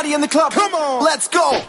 Party in the club. Come on. Let's go.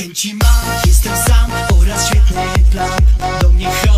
Chęci mam, jestem sam oraz świetny plan. Do mnie chęci